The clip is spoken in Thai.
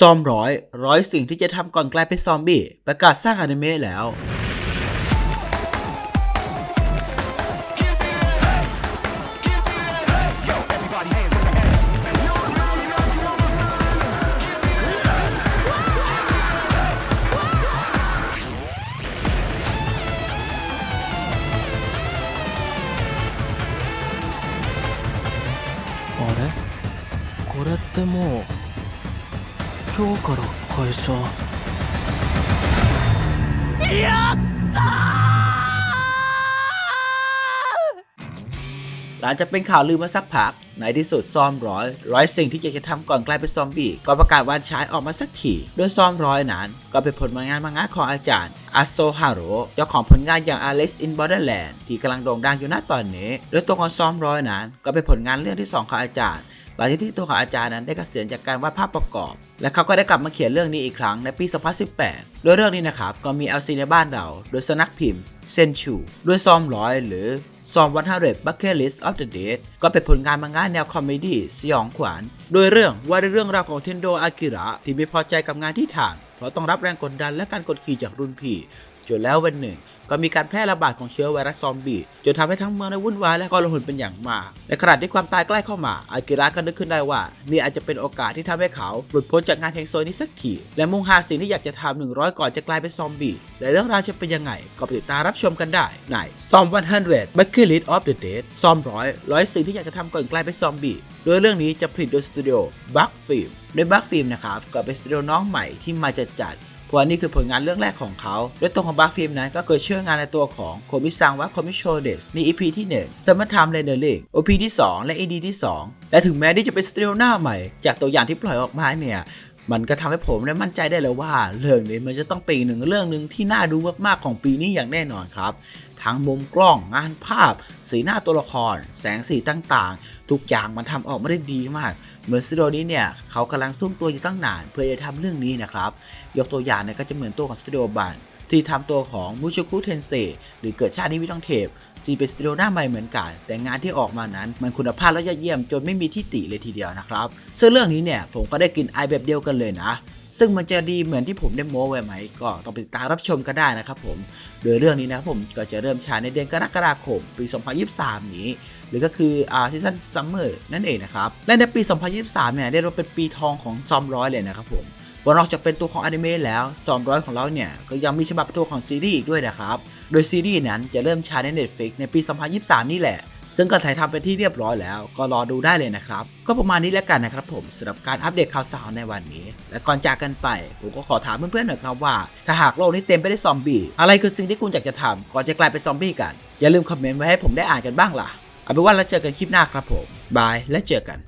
ซอมร้อยร้อยสิ่งที่จะทำก่อนกลายเป็นซอมบี้ ประกาศสร้างอนิเมะแล้ว あれこれってもう 今日から会社 หลังจากเป็นข่าวลือมาสักพัก ในที่สุดซอมร้อยร้อยสิ่งที่อยากจะทำก่อนกลายเป็นซอมบี้ก็ประกาศวันฉายออกมาสักทีโดยซอมร้อยนั้น ก็เป็นผลงานมังงะของอาจารย์อาโซฮาโร่เจ้าของผลงานอย่าง Alice in Borderland ที่กำลังโด่งดังอยู่ณตอนนี้ โดยตัวของซอมร้อยนั้น ก็เป็นผลงานเรื่องที่สองของอาจารย์ หลังจากที่ตัวของอาจารย์นั้นได้เกษียณจากการวาดภาพประกอบ และเขาก็ได้กลับมาเขียนเรื่องนี้อีกครั้งในปี 2018 โดยเรื่องนี้นะครับก็มี LC ในบ้านเราโดยสนักพิมพ์เซนชูด้วยซอมร้อยหรือซอม100 Bucket List of the Dead ก็เป็นผลงานมังงะแนวคอมเมดี้สยองขวัญโดยเรื่องว่าด้วยเรื่องราวของเทนโดอากิระที่ไม่พอใจกับงานที่ทำเพราะต้องรับแรงกดดันและการกดขี่จากรุ่นพี่ จนแล้ววันหนึ่ง ก็มีการแพร่ระบาดของเชื้อไวรัสซอมบี้จนทำให้ทั้งเมืองได้วุ่นวายและก็ระหนเป็นอย่างมาก ในขณะที่ความตายใกล้เข้ามา อากิระก็นึกขึ้นได้ว่า นี่อาจจะเป็นโอกาสที่ทำให้เขาหลุดพ้นจากงานเฮงโซนี้สักทีและมุ่งหาสิ่งที่อยากจะทำ100ก่อนจะกลายเป็นซอมบี้และเรื่องราวจะเป็นยังไงก็ไปติดตามรับชมกันได้ในซอม100 Bucket List of the Dead ซอมร้อยร้อยสิ่งที่อยากจะทำก่อนกลายเป็นซอมบี้โดยเรื่องนี้จะผลิตโดยสตูดิโอบัคฟิล์มโดยบัคฟิล์มนะครับก็เป็นสตูดิโอน้องใหม่ที่มาจัดจัด เพราะว่านี่คือผลงานเรื่องแรกของเขาโดยตัวของบาร์ฟิล์มนั้นก็เคยเชื่องานในตัวของโคมิซังวะคมิโชเดสใน EP ที่1 Summer Time Rendering OP ที่ 2 และ ED ที่ 2 และถึงแม้ที่จะเป็นสตรีลหน้าใหม่จากตัวอย่างที่ปล่อยออกมาเนี่ย มันก็ทำให้ผมได้มั่นใจได้เลยว่า เรื่องนี้มันจะต้องเป็นหนึ่งเรื่องหนึ่งที่น่าดูมากๆของปีนี้อย่างแน่นอนครับ ทั้งมุมกล้องงานภาพ สีหน้าตัวละคร แสงสีต่างๆ ทุกอย่างมันทำออกมาได้ดีมาก เหมือนสตูดิโอนี้เนี่ยเขากำลังซุ่มตัวอยู่ตั้งนาน เพื่อจะทำเรื่องนี้นะครับ ยกตัวอย่างเนี่ยก็จะเหมือนตัวของสตูดิโอบัน ที่ทำตัวของมูชูคุเทนเซหรือเกิดชาตินี้ไม่ต้องเทพที่เป็นสตูดิโอหน้าใหม่เหมือนกัน แต่งานที่ออกมานั้น มันคุณภาพและยอดเยี่ยมจนไม่มีที่ติเลยทีเดียวนะครับ ซึ่งเรื่องนี้เนี่ยผมก็ได้กลินไอายแบบเดียวกันเลยนะ ซึ่งมันจะดีเหมือนที่ผมได้โม้ไว้ไหม ก็ต้องไปติดตามรับชมกันได้นะครับผม โดยเรื่องนี้นะครับผมก็จะเริ่มฉายในเดือนกรกฎาคมปี 2023 นี้ หรือก็คืออ่าซีซั่นซัมเมอร์นั่นเองนะครับ และในปี 2023 เนี่ยได้รับเป็นปีทองของซอมร้อยเลยนะครับผม เพรานอกจากเป็นตัวของอนิเมะแล้วซอมร้อยของเราเนี่ย ก็ยังมีฉบับตัวของซีรีส์อีกด้วยนะครับ โดยซีรีส์นั้นจะเริ่มฉายใน Netflix ในปี 2023 นี่แหละ ซึ่งก็ถ่ายทำเป็นที่เรียบร้อยแล้ว ก็รอดูได้เลยนะครับ ก็ประมาณนี้แล้วกันนะครับผมสำหรับการอัปเดตข่าวสารในวันนี้ และก่อนจากกันไป ผมก็ขอถามเพื่อนๆหน่อยครับว่า ถ้าหากโลกนี้เต็มไปด้วยซอมบี้อะไรคือสิ่งที่คุณอยากจะทำก่อนจะกลายเป็นซอมบี้กันอย่าลืมคอมเมนต์ไว้ให้ผมได้อ่านกันบ้างล่ะเอาเป็นว่าเราเจอกันคลิปหน้าครับผมบายและเจอกัน